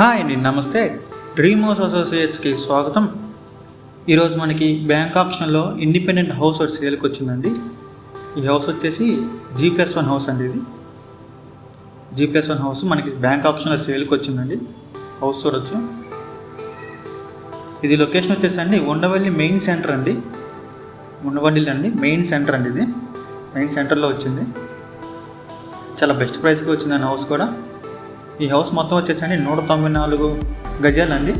Hi అండి నమస్తే. Dream house అసోసియేట్స్కి స్వాగతం. ఈరోజు మనకి బ్యాంక్ ఆప్షన్లో ఇండిపెండెంట్ హౌస్ ఒకటి సేల్కి వచ్చిందండి. ఈ హౌస్ వచ్చేసి జీ ప్లస్ వన్ హౌస్ అండి ఇది. జీ ప్లస్ వన్ హౌస్ మనకి బ్యాంక్ ఆప్షన్లో సేల్కి వచ్చిందండి. హౌస్ చూడొచ్చు. ఇది లొకేషన్ వచ్చేసి అండి ఉండవల్లి మెయిన్ సెంటర్ అండి. ఉండవల్లి అండి మెయిన్ సెంటర్ అండి ఇది. మెయిన్ సెంటర్లో వచ్చింది. చాలా బెస్ట్ ప్రైస్కి వచ్చిందండి హౌస్ కూడా. ఈ హౌస్ మొత్తం వచ్చేసండి నూట తొంభై నాలుగు గజాలు అండి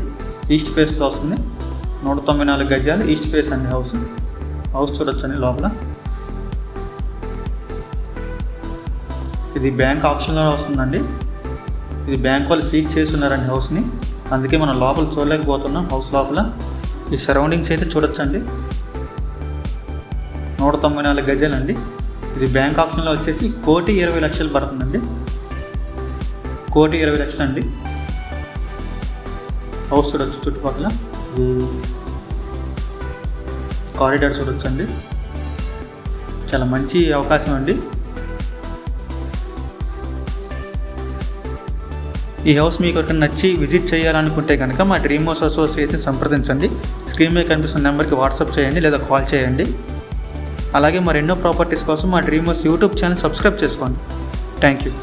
ఈస్ట్ ఫేస్లో వస్తుంది. నూట తొంభై నాలుగు గజాలు ఈస్ట్ ఫేస్ అండి హౌస్ హౌస్ చూడొచ్చండి లోపల. ఇది బ్యాంక్ ఆప్షన్లో వస్తుందండి. ఇది బ్యాంక్ వాళ్ళు సీక్ చేస్తున్నారండి హౌస్ని అందుకే మనం లోపల చూడలేకపోతున్నాం హౌస్ లోపల. ఈ సరౌండింగ్స్ అయితే చూడొచ్చండి. నూట తొంభై నాలుగు గజాలండి. ఇది బ్యాంక్ ఆప్షన్లో వచ్చేసి కోటి ఇరవై లక్షలు పడుతుందండి. కోటి ఇరవై లక్షలు అండి. హౌస్ చూడొచ్చు చుట్టుపక్కల. కారిడార్ చూడొచ్చు అండి. చాలా మంచి అవకాశం అండి. ఈ హౌస్ మీకు ఒక నచ్చి విజిట్ చేయాలనుకుంటే కనుక మా డ్రీమ్ హౌస్ అసోసియేషన్ సంప్రదించండి. స్క్రీన్ మీద కనిపిస్తున్న నెంబర్కి వాట్సాప్ చేయండి లేదా కాల్ చేయండి. అలాగే మరెన్నో ప్రాపర్టీస్ కోసం మా dream house YouTube channel subscribe చేసుకోండి. Thank you